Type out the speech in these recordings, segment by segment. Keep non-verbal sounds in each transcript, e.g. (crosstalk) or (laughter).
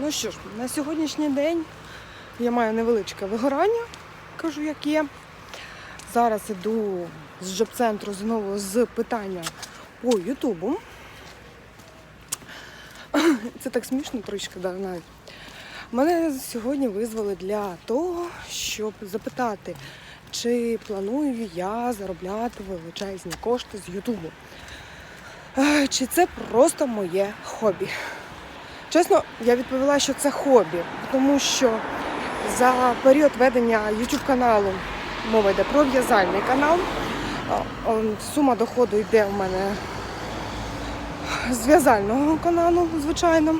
Ну що ж, на сьогоднішній день я маю невеличке вигорання, кажу, як є. Зараз іду з джоб-центру знову з питання по Ютубу. (clears throat) Це так смішно трошки, да, навіть. Мене сьогодні визвали для того, щоб запитати, чи планую я заробляти величезні кошти з Ютубу. Е, Чи це просто моє хобі? Чесно, я відповіла, що це хобі, тому що за період ведення YouTube каналу мова йде про в'язальний канал. Сума доходу йде у мене з в'язального каналу, звичайно.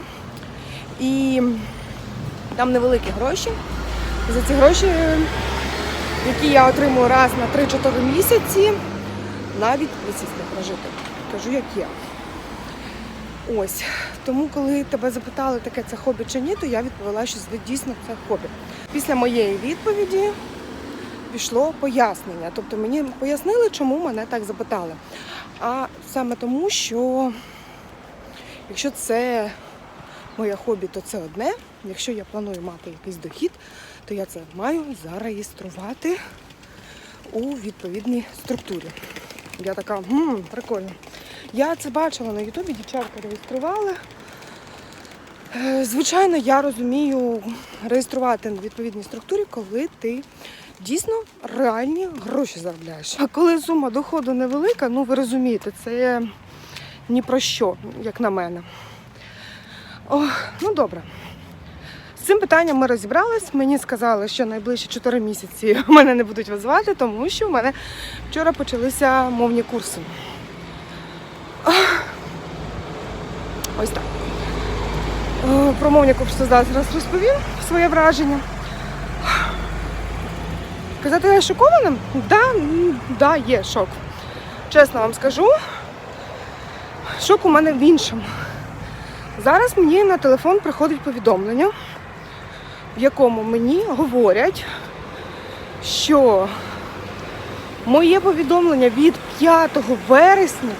І там невеликі гроші. За ці гроші, які я отримую раз на 3-4 місяці, навіть місяць не прожити. Кажу, як є. Ось. Тому, коли тебе запитали, таке це хобі чи ні, то я відповіла, що це дійсно це хобі. Після моєї відповіді пішло пояснення. Тобто мені пояснили, чому мене так запитали. А саме тому, що якщо це моє хобі, то це одне. Якщо я планую мати якийсь дохід, то я це маю зареєструвати у відповідній структурі. Я така, гм, прикольно. Я це бачила на Ютубі, дівчатка реєстрували. Е, Звичайно, я розумію реєструвати в відповідній структурі, коли ти дійсно реальні гроші заробляєш. А коли сума доходу невелика, ну ви розумієте, це ні про що, як на мене. О, ну добре. З цим питанням ми розібрались. Мені сказали, що найближчі 4 місяці (laughs) мене не будуть визвати, тому що в мене вчора почалися мовні курси. Ось так. Е, Про курси зараз розповім своє враження. Казати я шокована? Да, да, є шок. Чесно вам скажу. Шок у мене в іншому. Зараз мені на телефон приходить повідомлення, в якому мені говорять, що моє повідомлення від 5 вересня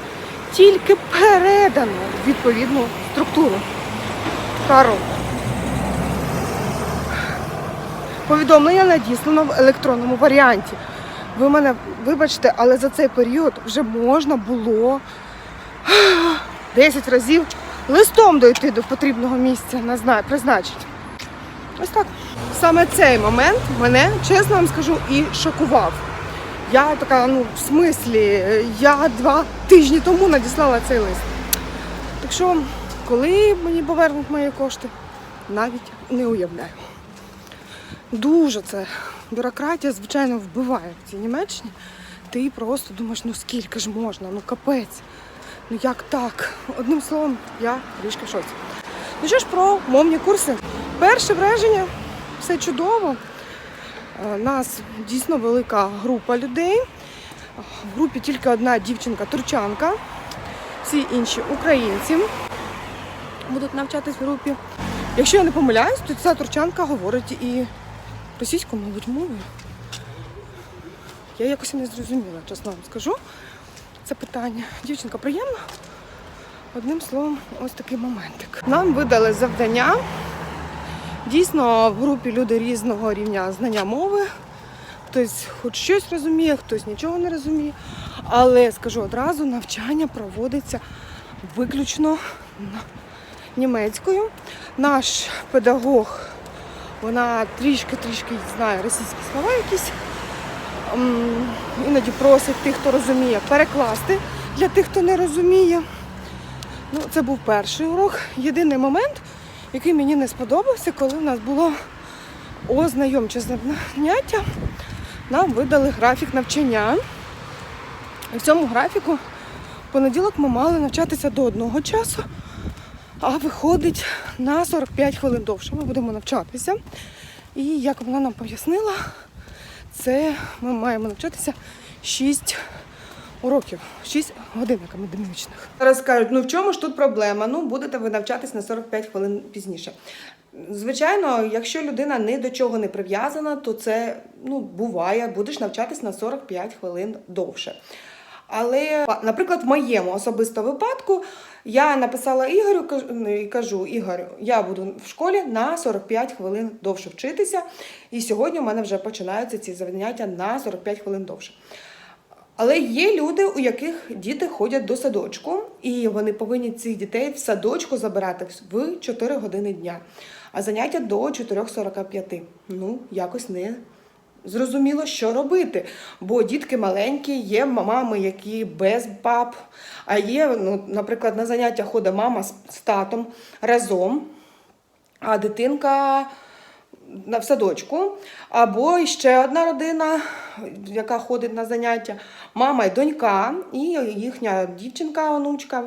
тільки передано в відповідну структуру. Каро. Повідомлення надіслано в електронному варіанті. Ви мене вибачте, але за цей період вже можна було 10 разів листом дойти до потрібного місця, не знаю, призначити. Ось так. Саме цей момент мене, чесно вам скажу, і шокував. Я така, ну, в смислі, я два тижні тому надіслала цей лист. Так що, коли мені повернуть мої кошти, навіть не уявляю. Дуже це бюрократія, звичайно, вбиває в цій Німеччині. Ти просто думаєш, ну скільки ж можна, ну капець. Ну як так? Одним словом, я трішки в шоці. Ну що ж про мовні курси? Перше враження, все чудово. Е, Нас дійсно велика група людей. В групі тільки одна дівчинка-турчанка, всі інші українці будуть навчатись в групі. Якщо я не помиляюсь, то ця турчанка говорить і російською, мабуть, мовою. Я якось не зрозуміла, чесно вам скажу. Це питання. Дівчинка приємна. Одним словом, ось такий моментик. Нам видали завдання. Дійсно, в групі люди різного рівня знання мови. Хтось хоч щось розуміє, хтось нічого не розуміє. Але скажу одразу, навчання проводиться виключно німецькою. Наш педагог, вона трішки-трішки знає російські слова якісь. Іноді просить тих, хто розуміє, перекласти для тих, хто не розуміє. Ну, це був перший урок. Єдиний момент, який мені не сподобався, коли в нас було ознайомче заняття, нам видали графік навчання. І в цьому графіку понеділок ми мали навчатися до одного часу, а виходить на 45 хвилин довше. Ми будемо навчатися. І як вона нам пояснила, це ми маємо навчатися 6 уроків, 6 годин академічних. Зараз кажуть, ну в чому ж тут проблема? Ну, будете ви навчатись на 45 хвилин пізніше. Звичайно, якщо людина ні до чого не прив'язана, то це ну, буває, будеш навчатись на 45 хвилин довше. Але, наприклад, в моєму особисто випадку я написала Ігорю і кажу: Ігорю, я буду в школі на 45 хвилин довше вчитися. І сьогодні у мене вже починаються ці заняття на 45 хвилин довше. Але є люди, у яких діти ходять до садочку, і вони повинні цих дітей в садочку забирати в 4 години дня, а заняття до 4.45. Ну, якось не зрозуміло, що робити. Бо дітки маленькі, є мами, які без пап, а є, ну, наприклад, на заняття ходить мама з татом разом, а дитинка в садочку, або ще одна родина, яка ходить на заняття, мама і донька, і їхня дівчинка, онучка,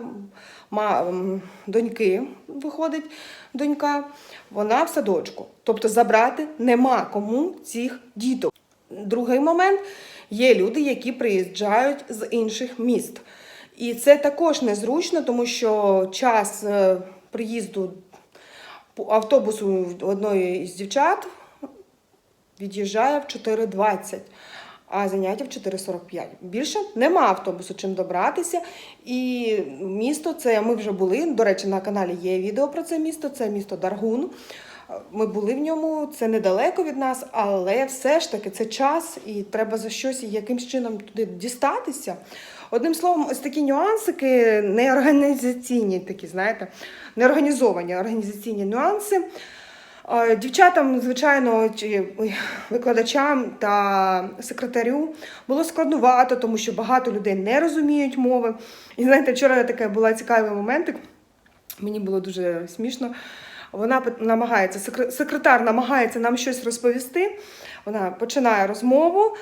доньки виходить донька, вона в садочку. Тобто забрати нема кому цих діток. Другий момент є люди, які приїжджають з інших міст. І це також незручно, тому що час е, приїзду по автобусу одної із дівчат від'їжджає в 4.20, а заняття в 4.45. Більше нема автобусу чим добратися. І місто це ми вже були. До речі, на каналі є відео про це місто. Це місто Даргун. Ми були в ньому, це недалеко від нас, але все ж таки це час, і треба за щось якимсь чином туди дістатися. Одним словом, ось такі нюансики неорганізаційні, такі, знаєте, неорганізовані організаційні нюанси. Дівчатам, звичайно, чи викладачам та секретарю було складнувато, тому що багато людей не розуміють мови. І знаєте, вчора таке була цікавий моментик. Мені було дуже смішно. Вона намагається, секретар намагається нам щось розповісти. Вона починає розмову,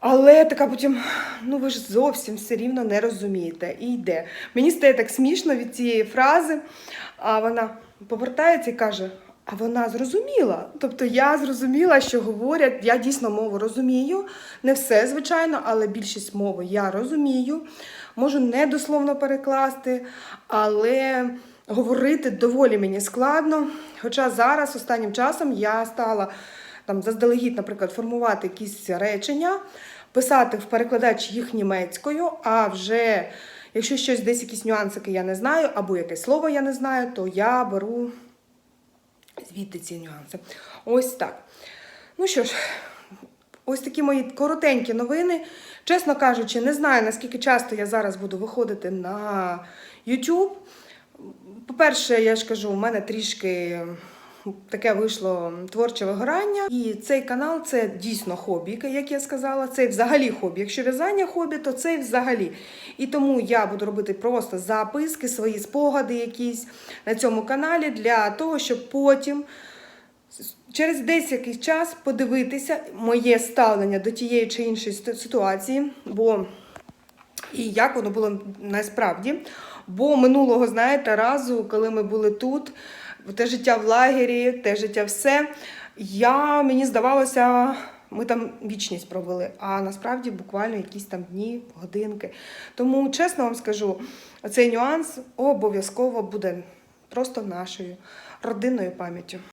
але така потім, ну ви ж зовсім все рівно не розумієте. І йде. Мені стає так смішно від цієї фрази, а вона повертається і каже: а вона зрозуміла. Тобто я зрозуміла, що говорять, я дійсно мову розумію. Не все, звичайно, але більшість мови я розумію. Можу недословно перекласти, але говорити доволі мені складно. Хоча зараз, останнім часом, я стала там заздалегідь, наприклад, формувати якісь речення, писати в перекладач їх німецькою, а вже якщо щось десь якісь нюансики я не знаю, або якесь слово я не знаю, то я беру звідти ці нюанси. Ось так. Ну що ж, ось такі мої коротенькі новини. Чесно кажучи, не знаю, наскільки часто я зараз буду виходити на YouTube. По-перше, я ж кажу, у мене трішки таке вийшло творче вигорання. І цей канал це дійсно хобі, як я сказала. Це взагалі хобі. Якщо в'язання хобі, то це взагалі. І тому я буду робити просто записки, свої спогади якісь на цьому каналі для того, щоб потім. Через десь якийсь час подивитися моє ставлення до тієї чи іншої ситуації, бо і як воно було насправді. Бо минулого, знаєте, разу, коли ми були тут, те життя в лагері, те життя все, я, мені здавалося, ми там вічність провели, а насправді буквально якісь там дні, годинки. Тому, чесно вам скажу, цей нюанс обов'язково буде просто нашою родинною пам'яттю.